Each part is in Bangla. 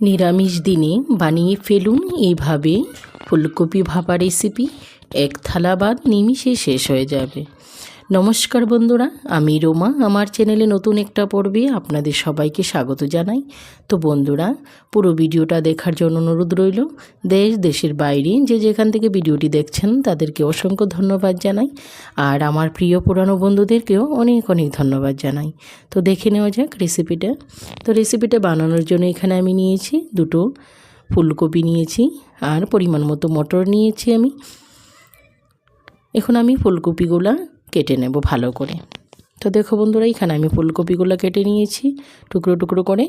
নিরামিষ দিনে বানিয়ে ফেলুন এইভাবে ফুলকপি ভাপা রেসিপি এক থালা বাদ নিমিষে শেষ হয়ে যাবে। নমস্কার বন্ধুরা, আমি রোমা। আমার চ্যানেলে নতুন একটা পর্বে আপনাদের সবাইকে স্বাগত জানাই। তো বন্ধুরা, পুরো ভিডিওটা দেখার জন্য অনুরোধ রইল। দেশ, দেশের বাইরে যে যেখান থেকে ভিডিওটি দেখছেন, তাদেরকে অসংখ্য ধন্যবাদ জানাই। আর আমার প্রিয় পুরানো বন্ধুদেরকেও অনেক অনেক ধন্যবাদ জানাই। তো দেখে নেওয়া যাক রেসিপিটা তো রেসিপিটা বানানোর জন্য এখানে আমি নিয়েছি দুটো ফুলকপি নিয়েছি আর পরিমাণ মতো মটর নিয়েছি আমি। এখন আমি ফুলকপিগুলা কেটে নেব ভালো করে। তো দেখো বন্ধুরা, এখানে আমি ফুলকপিগুলো কেটে নিয়েছি, টুকরো টুকরো করে।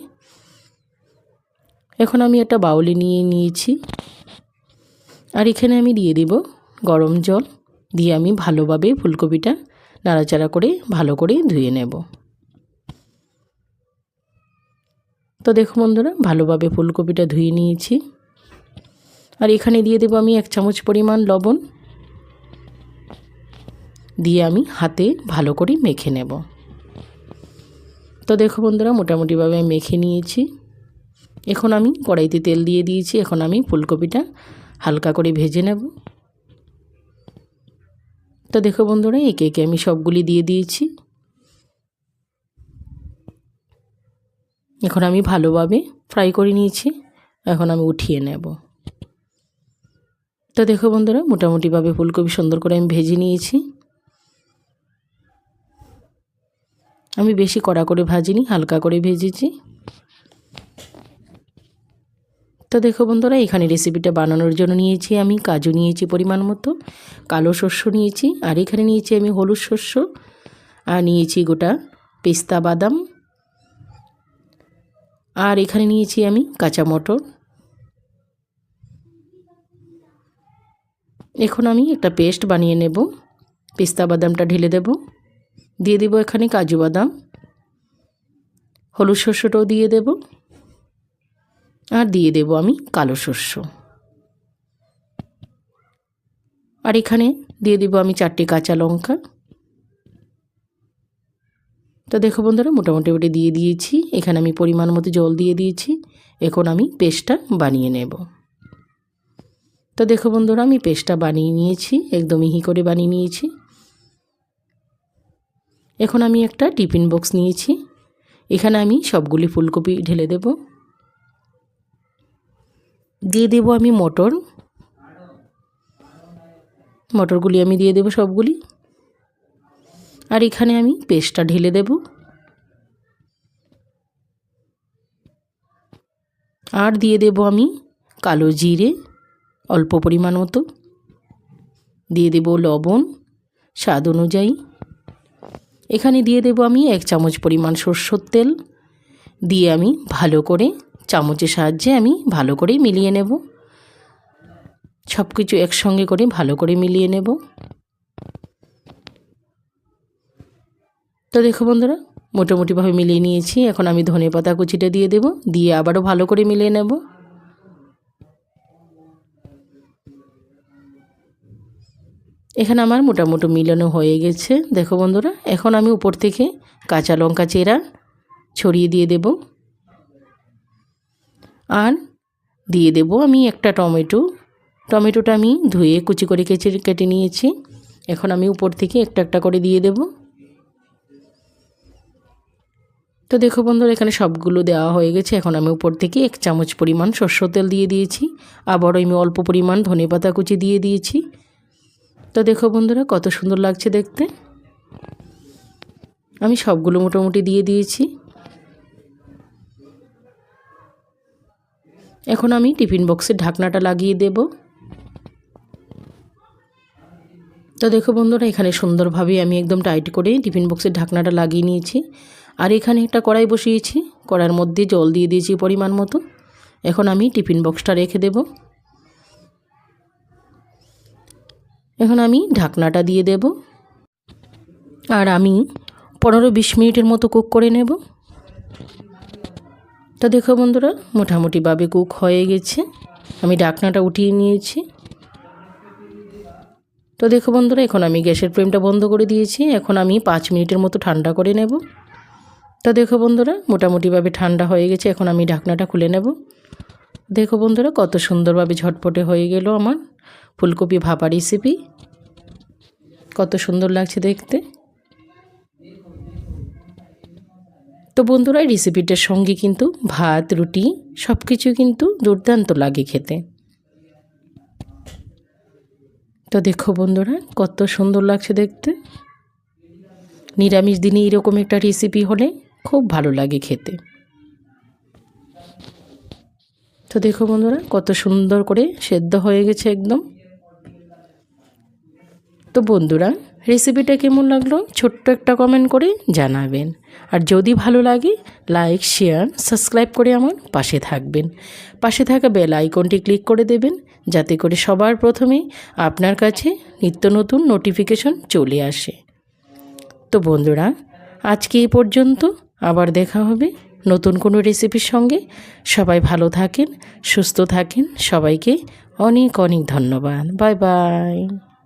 এখন আমি একটা বাউলি নিয়ে নিয়েছি। আর এখানে আমি দিয়ে দিব গরম জল, দিয়ে আমি ভালোভাবে ফুলকপিটা নাড়াচাড়া করে ভালো করে ধুয়ে নেব। তো দেখো বন্ধুরা, ভালোভাবে ফুলকপিটা ধুয়ে নিয়েছি। আর এখানে দিয়ে দেবো আমি এক চামচ পরিমাণ লবণ। দিয়ে আমি হাতে ভালো করে মেখে নেব। তো দেখো বন্ধুরা, মোটামুটিভাবে মেখে নিয়েছি। এখন আমি কড়াইতে তেল দিয়ে দিয়েছি, এখন আমি ফুলকপিটা হালকা করে ভেজে নেব। তো দেখো বন্ধুরা, একে একে আমি সবগুলি দিয়ে দিয়েছি। এখন আমি ভালোভাবে ফ্রাই করে নিয়েছি, এখন আমি উঠিয়ে নেব। তো দেখো বন্ধুরা, মোটামুটিভাবে ফুলকপি সুন্দর করে আমি ভেজে নিয়েছি। আমি বেশি কড়া করে ভাজিনি, হালকা করে ভেজেছি। তো দেখো বন্ধুরা, এখানে রেসিপিটা বানানোর জন্য নিয়েছি আমি, কাজু নিয়েছি পরিমাণ মতো, কালো শস্য নিয়েছি, আর এখানে নিয়েছি আমি হলুদ শস্য আর নিয়েছি গোটা পেস্তা বাদাম। আর এখানে নিয়েছি আমি কাঁচা মটর। এখন আমি একটা পেস্ট বানিয়ে নেব, পেস্তা বাদামটা ঢেলে দেবো। দিয়ে দেবো এখানে কাজু বাদাম। হলুদ শস্যটাও দিয়ে দেব। আর দিয়ে দেব আমি কালো শস্য আর এখানে দিয়ে দেবো আমি চারটে কাঁচা লঙ্কা। তো দেখো বন্ধুরা, মোটামুটি ওটা দিয়ে দিয়েছি। এখানে আমি পরিমাণ মতো জল দিয়ে দিয়েছি। এখন আমি পেস্টটা বানিয়ে নেব। তো দেখো বন্ধুরা, আমি পেস্টটা বানিয়ে নিয়েছি। একদম মিহি করে বানিয়ে নিয়েছি। এখন আমি একটা টিফিন বক্স নিয়েছি। এখানে আমি সবগুলি ফুলকপি ঢেলে দেব। দিয়ে দেব আমি মটর। মটরগুলি আমি দিয়ে দেব সবগুলি। আর এখানে আমি পেস্টটা ঢেলে দেব। আর দিয়ে দেব আমি কালো জিরে, অল্প পরিমাণ মতো। দিয়ে দেব লবণ, স্বাদ অনুযায়ী। এখানে দিয়ে দেব আমি এক চামচ পরিমাণ সর্ষের তেল। দিয়ে আমি ভালো করে চামচের সাহায্যে আমি ভালো করে মিলিয়ে নেব। সব কিছু একসঙ্গে করে ভালো করে মিলিয়ে নেব। তো দেখো বন্ধুরা, মোটামুটিভাবে মিলিয়ে নিয়েছি। এখন আমি ধনে পাতা কুচিটা দিয়ে দেব। দিয়ে আবারও ভালো করে মিলিয়ে নেব। এখানে আমার মোটামুটি মিলানো হয়ে গেছে। দেখো বন্ধুরা, এখন আমি উপর থেকে কাঁচা লঙ্কা চেরা ছড়িয়ে দিয়ে দেব। আর দিয়ে দেব আমি একটা টমেটো। টমেটোটা আমি ধুয়ে কুচি করে কেচে, কেটে নিয়েছি। এখন আমি উপর থেকে একটা একটা করে দিয়ে দেব। তো দেখো বন্ধুরা, এখানে সবগুলো দেওয়া হয়ে গেছে। এখন আমি উপর থেকে এক চামচ পরিমাণ সর্ষের তেল দিয়ে দিয়েছি। আবারও আমি অল্প পরিমাণ ধনে পাতা কুচি দিয়ে দিয়েছি। তো দেখো বন্ধুরা, কত সুন্দর লাগছে দেখতে। আমি সবগুলো মোটামুটি দিয়ে দিয়েছি। এখন আমি টিফিন বক্সের ঢাকনাটা লাগিয়ে দেব। তো দেখো বন্ধুরা, এখানে সুন্দরভাবে আমি একদম টাইট করে টিফিন বক্সের ঢাকনাটা লাগিয়ে নিয়েছি। আর এখানে একটা কড়াই বসিয়েছি। কড়ার মধ্যে জল দিয়ে দিয়েছি পরিমাণ মতো। এখন আমি টিফিন বক্সটা রেখে দেবো। এখন আমি ঢাকনাটা দিয়ে দেব। আর আমি পনেরো বিশ মিনিটের মতো কুক করে নেব। তো দেখো বন্ধুরা, মোটামুটিভাবে কুক হয়ে গেছে। আমি ঢাকনাটা উঠিয়ে নিয়েছি। তো দেখো বন্ধুরা, এখন আমি গ্যাসের ফ্লেমটা বন্ধ করে দিয়েছি। এখন আমি পাঁচ মিনিটের মতো ঠান্ডা করে নেব। তো দেখো বন্ধুরা, মোটামুটিভাবে ঠান্ডা হয়ে গেছে। এখন আমি ঢাকনাটা খুলে নেব। দেখো বন্ধুরা, কত সুন্দরভাবে ঝটপটে হয়ে গেল আমার। ফুলকপি ভাপা রেসিপি কত সুন্দর লাগছে দেখতে। তো বন্ধুরা, এই রেসিপিটার সঙ্গে কিন্তু ভাত, রুটি সব কিছু কিন্তু দুর্দান্ত লাগে খেতে। তো দেখো বন্ধুরা, কত সুন্দর লাগছে দেখতে। নিরামিষ দিনে এরকম একটা রেসিপি হলে খুব ভালো লাগে খেতে। তো দেখো বন্ধুরা, কত সুন্দর করে সেদ্ধ হয়ে গেছে একদম। তো বন্ধুরা রেসিপিটা কেমন লাগল? ছোট্ট একটা কমেন্ট করে জানাবেন। আর যদি ভালো লাগে লাইক শেয়ার সাবস্ক্রাইব করে আমার পাশে থাকবেন। পাশে থাকা বেল আইকনটি ক্লিক করে দেবেন, যাতে করে সবার প্রথমে আপনার কাছে নিত্য নতুন নোটিফিকেশন চলে আসে। তো বন্ধুরা, আজকে এই পর্যন্ত আবার দেখা হবে নতুন কোনো রেসিপির সঙ্গে। সবাই ভালো থাকেন, সুস্থ থাকেন। সবাইকে অনেক অনেক ধন্যবাদ। Bye bye